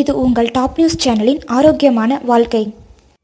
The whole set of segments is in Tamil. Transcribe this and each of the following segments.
இது உங்கள் டாப் நியூஸ் சேனலின் ஆரோக்கியமான வாழ்க்கை.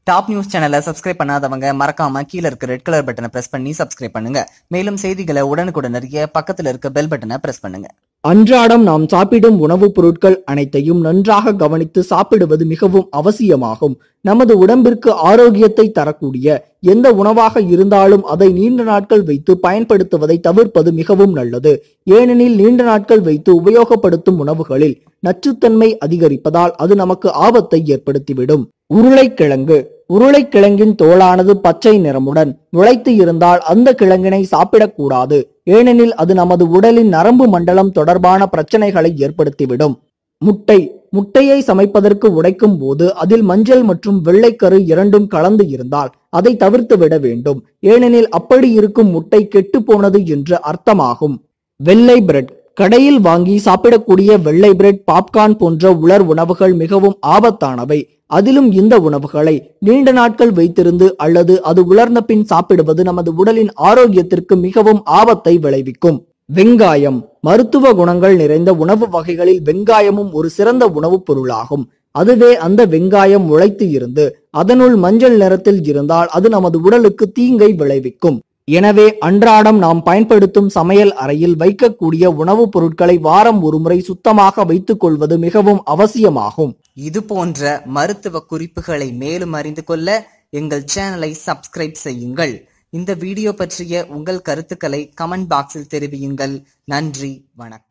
டாப் நியூஸ் சேனலை சப்ஸ்கிரைப் பண்ணாதவங்க மறக்காம கீழே இருக்க ரெட் கலர் பட்டனை பிரஸ் பண்ணி சப்ஸ்கிரைப் பண்ணுங்க. மேலும் செய்திகளை உடனுக்குடன் அறிய பக்கத்தில் இருக்க பெல் பட்டனை பிரஸ் பண்ணுங்க. அன்றாடம் நாம் சாப்பிடும் உணவுப் பொருட்கள் அனைத்தையும் நன்றாக கவனித்து சாப்பிடுவது மிகவும் அவசியமாகும். நமது உடம்பிற்கு ஆரோக்கியத்தை தரக்கூடிய எந்த உணவாக இருந்தாலும் அதை நீண்ட நாட்கள் வைத்து பயன்படுத்துவதை தவிர்ப்பது மிகவும் நல்லது. ஏனெனில் நீண்ட நாட்கள் வைத்து உபயோகப்படுத்தும் உணவுகளில் நச்சுத்தன்மை அதிகரிப்பதால் அது நமக்கு ஆபத்தை ஏற்படுத்திவிடும். உருளைக்கிழங்கு. உருளைக்கிழங்கின் தோலானது பச்சை நிறமுடன் முளைத்து இருந்தால் அந்த கிழங்கினை சாப்பிடக்கூடாது. ஏனெனில் அது நமது உடலின் நரம்பு மண்டலம் தொடர்பான பிரச்சனைகளை ஏற்படுத்திவிடும். முட்டை. முட்டையை சமைப்பதற்கு உடைக்கும் போது அதில் மஞ்சள் மற்றும் வெள்ளைக்கரு இரண்டும் கலந்து இருந்தால் அதை தவிர்த்து விட வேண்டும். ஏனெனில் அப்படி இருக்கும் முட்டை கெட்டு போனது என்று அர்த்தமாகும். வெள்ளை பிரெட். கடையில் வாங்கி சாப்பிடக்கூடிய வெள்ளை பிரெட் பாப்கார்ன் போன்ற உலர் உணவுகள் மிகவும் ஆபத்தானவை. அதிலும் இந்த உணவுகளை நீண்ட நாட்கள் வைத்திருந்து அல்லது அது உலர்ந்த பின் சாப்பிடுவது நமது உடலின் ஆரோக்கியத்திற்கு மிகவும் ஆபத்தை விளைவிக்கும். வெங்காயம் மருத்துவ குணங்கள் நிறைந்த உணவு வகைகளில் வெங்காயமும் ஒரு சிறந்த உணவுப் பொருளாகும். அதுவே அந்த வெங்காயம் முளைத்து இருந்து அதனுள் மஞ்சள் நிறத்தில் இருந்தால் அது நமது உடலுக்கு தீங்கை விளைவிக்கும். எனவே அன்றாடம் நாம் பயன்படுத்தும் சமையல் அறையில் வைக்கக்கூடிய உணவுப் பொருட்களை வாரம் ஒருமுறை சுத்தமாக வைத்துக் கொள்வது மிகவும் அவசியமாகும். இது போன்ற மருத்துவ குறிப்புகளை மேலும் அறிந்து கொள்ள எங்கள் சேனலை சப்ஸ்கிரைப் செய்யுங்கள். இந்த வீடியோ பற்றிய உங்கள் கருத்துக்களை கமெண்ட் பாக்ஸில் தெரிவியுங்கள். நன்றி வணக்கம்.